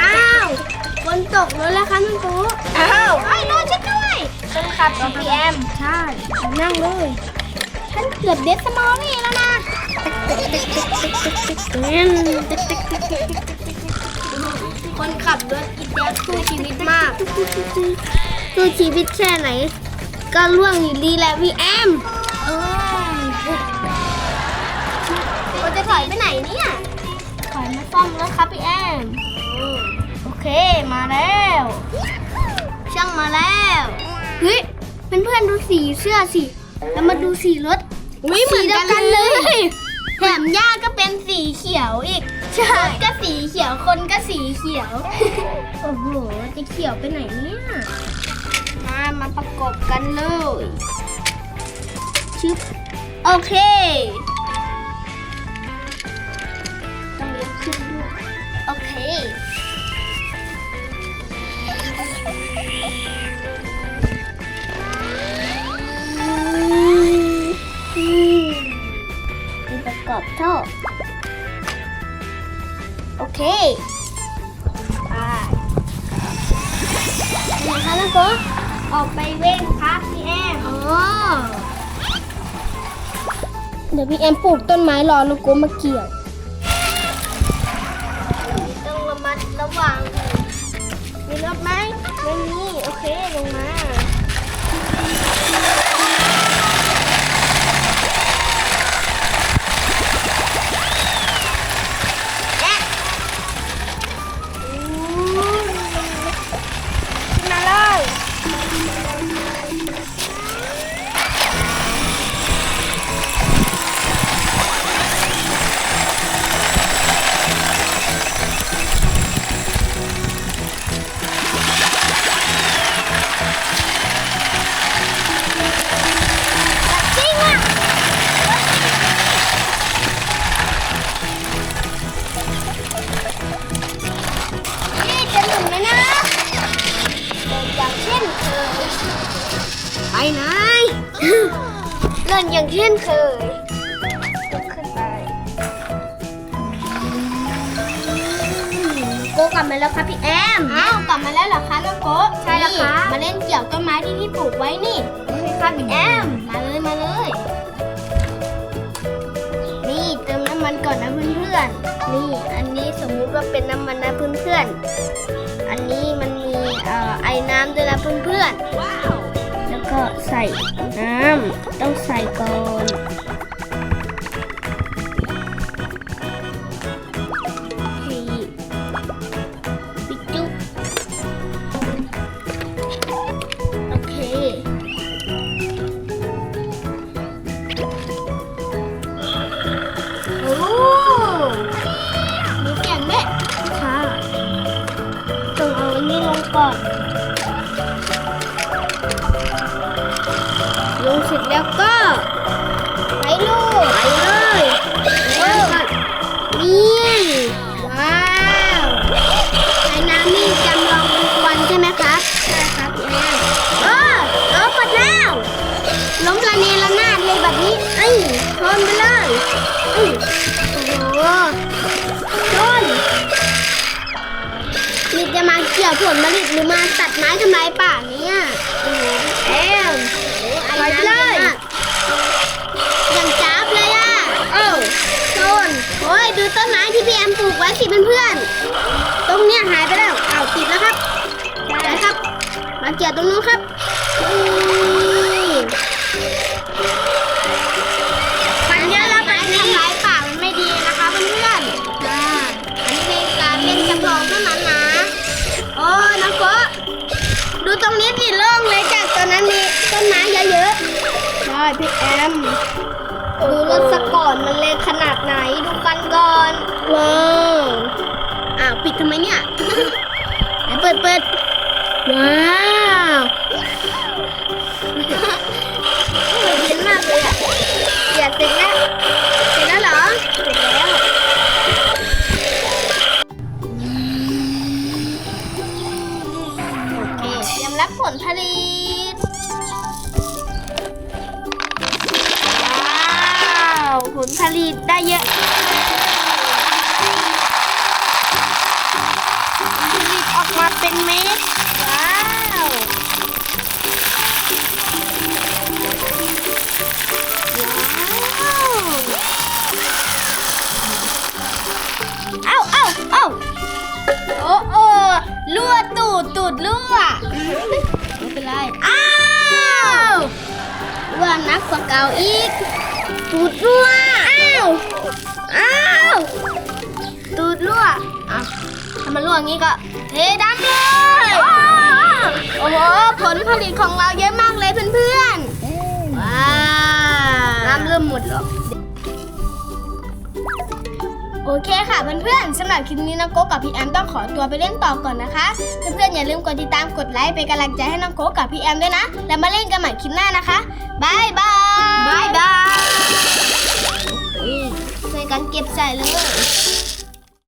อ้าวฝนตกแล้วล่ะคะน้นงกูอ้าวไอ้น้รถฉันด้วยฉันขับ CPM ใช่นั่งเลยฉันเกือบเด็ดสมองนี่แล้วนะคนขับรถกินแดสสู้ชีวิตมากสู้ชีวิตแค่ไหน ก็ล่วงอยู่ดีแหละพี่แอมเออจะถอยไปไหนเนี่ย ถอยมาซ่อมแล้วครับพี่แอมโอเคมาแล้ว ช่างมาแล้วเฮ้ยเพื่อนๆดูสีเสื้อสิแล้วมาดูสีรถวิเหมือนกันเลยแถมหญ้าก็เป็นสีเขียวอีกรถก็สีเขียวคนก็สีเขียว โอ้โหจะเขียวไปไหนเนี่ยมามาประกบกันเลยชึบโอเค มีประกอบท่อโอเคไปไหนคะแล้วก็ออกไปเว้นพักพี่แอมอ๋อเดี๋ยวพี่แอมปลูกต้นไม้รอลูกโกมาเกี่ยว ระมัดระวังมีรถไหมไม่มี โอเค ลงมา ไปไหนเดินอย่างเช่นเคยยกขึ้นไปโกกลับมาแล้วครับพี่แอมอ้าวกลับมาแล้วเหรอคะน้องโกใช่แล้วค่ะมาเล่นเกี่ยวต้นไม้ที่พี่ปลูกไว้นี่โอเคครับพี่แอมมาเลยมาเลย นี่เติมน้ำมันก่อนนะเพื่อนๆนี่อันนี้สมมุติว่าเป็นน้ำมันนะเพื่อนๆอันนี้มันมีเอ่อไอ้น้ำด้วยนะเพื่อนๆว้าวแล้วก็ ใส่น้ำต้องใส่ก่อนโอเชนไปเลยเอ้ยโอ้โหชนนี่จะมาเกี่ยวผลผลิตหรือมาตัดไม้ทำลายป่าเนี่ยโอ้โหแอมโอ้โหอะไรนะเลยอย่างจับเลยอะเอ้าชนโอ้ยดูต้นไม้ที่พี่แอมปลูกไว้สิเพื่อนๆตรงเนี้ยหายไปแล้วอ้าวติดแล้วครับได้ครับ มาเกี่ยวตรงนู้นครับ รงนี้สิโล่งเลยจากตอนนั้นมีต้นไม้เยอะๆใช่พี่แอม ดูรถสกอร์ตมันเล็กขนาดไหนดูกันก่อน ว้าวอ้าวปิดทำไมเนี่ย ไหนเปิดเปิดว้าว ลผลิต ว้าว ผลผลิตได้เยอะผลผลิตออกมาเป็นเม็ด ว้าว ว้าวเอ้าเอ้าเอ้าโอ้โอ้รั่วตูดตูดรั่ว ไม่เป็นไร อ้าวรั่วนักกว่าเก่าอีก ตูดรั่ว อ้าว อ้าว ตูดรั่วอะถ้ามันรั่วงี้ก็เทดำเลย โอ้โห ผลผลิตของเราเยอะมากเลยเพื่อนๆว้าวน้ำเริ่มหมดแล้ว โอเคค่ะเพื่อนๆสำหรับคลิปนี้น้องโก้กับพี่แอมต้องขอตัวไปเล่นต่อก่อนนะคะ เพื่อนๆอย่าลืมกดติดตามกดไลค์เป็นกำลังใจให้น้องโก้กับพี่แอมด้วยนะ แล้วมาเล่นกันใหม่คลิปหน้านะคะบายบายบายบายช่วยกันเก็บใส่เลย